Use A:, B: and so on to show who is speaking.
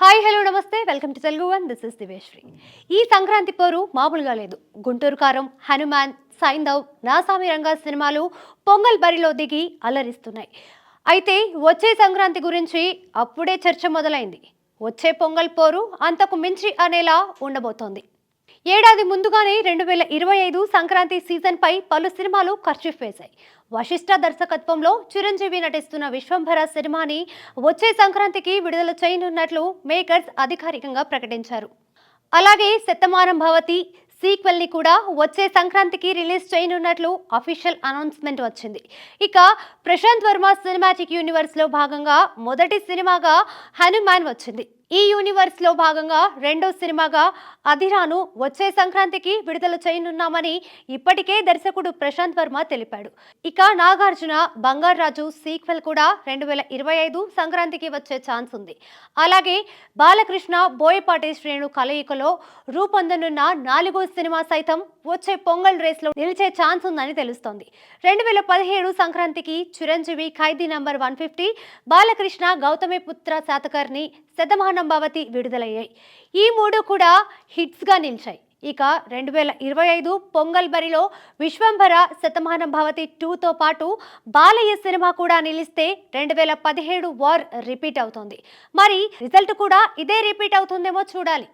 A: Hi hello నమస్తే. Welcome to Telugu one. This is Diveshwari ఈ సంక్రాంతి పోరు మామూలుగా లేదు. గుంటూరు కారం హనుమాన్ సైందవ్ నాసామి రంగా సినిమాలు పొంగల్ బరిలో దిగి అలరిస్తున్నాయి. అయితే వచ్చే సంక్రాంతి గురించి అప్పుడే చర్చ మొదలైంది. వచ్చే పొంగల్ పోరు అంతకు మించి అనేలా ఉండబోతోంది. ఏడాది ముందుగానే రెండు వేల ఇరవై ఐదు సంక్రాంతి సీజన్పై పలు సినిమాలు ఖర్చు వేశాయి వశిష్ఠ దర్శకత్వంలో చిరంజీవి నటిస్తున్న విశ్వంభర సినిమాని వచ్చే సంక్రాంతికి విడుదల చేయనున్నట్లు మేకర్స్ అధికారికంగా ప్రకటించారు. అలాగే శతమానం భవతి సీక్వెల్ని కూడా వచ్చే సంక్రాంతికి రిలీజ్ చేయనున్నట్లు అఫీషియల్ అనౌన్స్మెంట్ వచ్చింది. ఇక ప్రశాంత్ వర్మ సినిమాటిక్ యూనివర్స్లో భాగంగా మొదటి సినిమాగా హనుమాన్ వచ్చింది. ఈ యూనివర్స్లో భాగంగా రెండో సినిమాగా అధిరాను వచ్చే సంక్రాంతికి విడుదల చేయనున్నామని ఇప్పటికే దర్శకుడు ప్రశాంత్ వర్మ తెలిపాడు. ఇక నాగార్జున బంగారాజు సీక్వెల్ కూడా రెండు వేల ఇరవై ఐదు సంక్రాంతికి వచ్చే ఛాన్స్ ఉంది. అలాగే బాలకృష్ణ బోయపాటి శ్రేణు కలయికలో రూపొందనున్న నాలుగో సినిమా సైతం వచ్చే పొంగల్ రేస్లో నిలిచే ఛాన్స్ ఉందని తెలుస్తోంది. రెండు వేల పదిహేడు సంక్రాంతికి Chiranjeevi Khaidi number one fifty Balakrishna Gautami Putra Satakarni Shatamanam భవతి విడుదలయ్యాయి. ఈ మూడు కూడా హిట్స్గా నిలిచాయి. ఇక రెండు వేల ఇరవై ఐదు పొంగల్ బరిలో విశ్వంభర శతమానం భవతి టూతో పాటు బాలయ్య సినిమా కూడా నిలిస్తే రెండు వేల పదిహేడు వార్ రిపీట్ అవుతుంది. మరి రిజల్ట్ కూడా ఇదే రిపీట్ అవుతుందేమో చూడాలి.